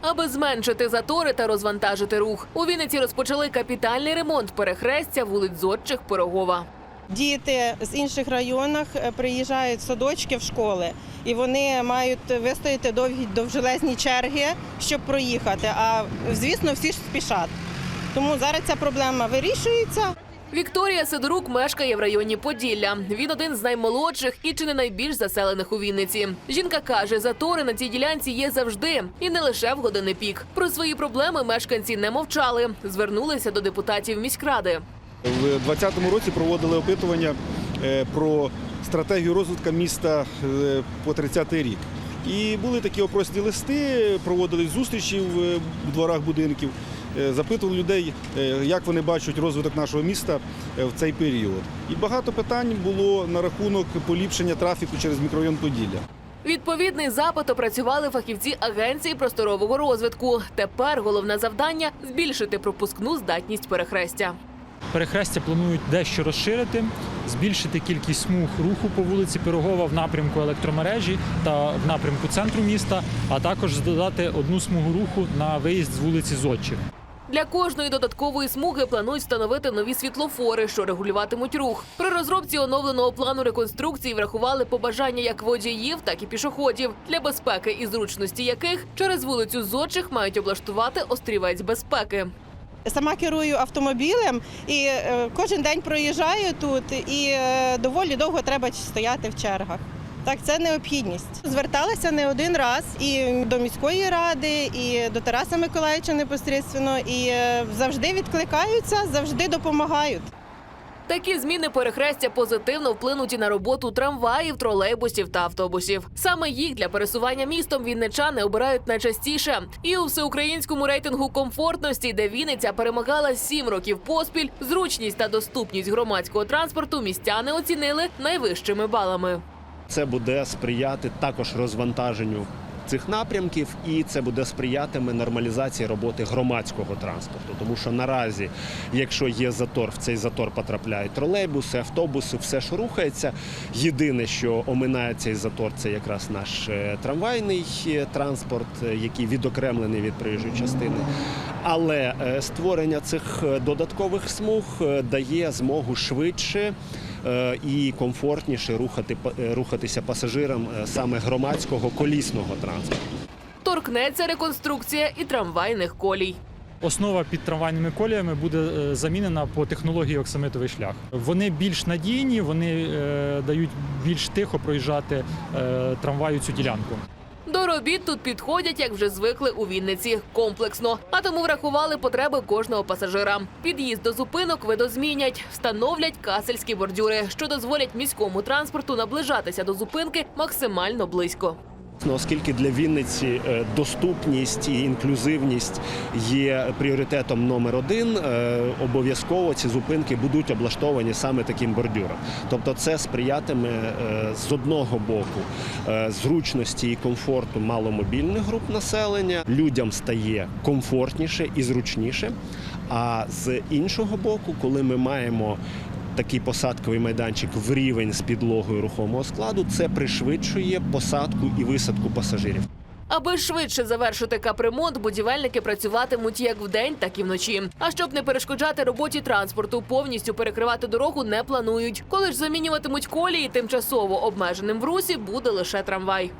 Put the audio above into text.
Аби зменшити затори та розвантажити рух, у Вінниці розпочали капітальний ремонт перехрестя вулиць Зодчих Пирогова. Діти з інших районів е, приїжджають в садочки в школи, і вони мають вистояти довгі довжелезні черги, щоб проїхати. А звісно, всі ж спішать. Тому зараз ця проблема вирішується. Вікторія Сидорук мешкає в районі Поділля. Він один з наймолодших і чи не найбільш заселених у Вінниці. Жінка каже, затори на цій ділянці є завжди, і не лише в години пік. Про свої проблеми мешканці не мовчали. Звернулися до депутатів міськради. В 2020 році проводили опитування е, про стратегію розвитку міста е, по 30-й рік. І були такі опросні листи, проводили зустрічі в е, дворах будинків, запитували людей, е, як вони бачать розвиток нашого міста е, в цей період. І багато питань було на рахунок поліпшення трафіку через мікрорайон Поділля. Відповідний запит опрацювали фахівці агенції просторового розвитку. Тепер головне завдання збільшити пропускну здатність перехрестя. Перехрестя планують дещо розширити, збільшити кількість смуг руху по вулиці Пирогова в напрямку електромережі та в напрямку центру міста, а також додати одну смугу руху на виїзд з вулиці Зодчих. Для кожної додаткової смуги планують встановити нові світлофори, що регулюватимуть рух. При розробці оновленого плану реконструкції врахували побажання як водіїв, так і пішоходів, для безпеки і зручності яких через вулицю Зодчих мають облаштувати острівець безпеки. Сама керую автомобілем і е, кожен день проїжджаю тут, і е, доволі довго треба стояти в чергах. Так, це необхідність. Зверталася не один раз і до міської ради, і до Тараса Миколаївича непосередньо, і е, завжди відкликаються, завжди допомагають. Такі зміни перехрестя позитивно вплинуть і на роботу трамваїв, тролейбусів та автобусів. Саме їх для пересування містом вінничани обирають найчастіше. І у всеукраїнському рейтингу комфортності, де Вінниця перемагала сім років поспіль, зручність та доступність громадського транспорту містяни оцінили найвищими балами. Це буде сприяти також розвантаженню цих напрямків, і це буде сприятиме нормалізації роботи громадського транспорту. Тому що наразі, якщо є затор, в цей затор потрапляють тролейбуси, автобуси, все що рухається. Єдине, що оминає цей затор, це якраз наш е, трамвайний е, транспорт, е, який відокремлений від проїжджої частини. Але е, створення цих е, додаткових смуг е, дає змогу швидше і комфортніше рухати, рухатися пасажирам саме громадського колісного транспорту. Торкнеться реконструкція і трамвайних колій. Основа під трамвайними коліями буде замінена по технології оксамитовий шлях. Вони більш надійні, вони е, дають більш тихо проїжджати е, трамваю цю ділянку. До робіт тут підходять, як вже звикли у Вінниці, комплексно. А тому врахували потреби кожного пасажира. Під'їзд до зупинок видозмінять, встановлять касельські бордюри, що дозволять міському транспорту наближатися до зупинки максимально близько. Ну, Оскільки для Вінниці е, доступність і інклюзивність є пріоритетом номер один, е, обов'язково ці зупинки будуть облаштовані саме таким бордюром. Тобто це сприятиме е, з одного боку зручності і комфорту маломобільних груп населення. Людям стає комфортніше і зручніше. А з іншого боку, коли ми маємо такий посадковий майданчик в рівень з підлогою рухомого складу, це пришвидшує посадку і висадку пасажирів. Аби швидше завершити капремонт, будівельники працюватимуть як вдень, так і вночі. А щоб не перешкоджати роботі транспорту, повністю перекривати дорогу не планують. Коли ж замінюватимуть колії, тимчасово обмеженим в русі буде лише трамвай.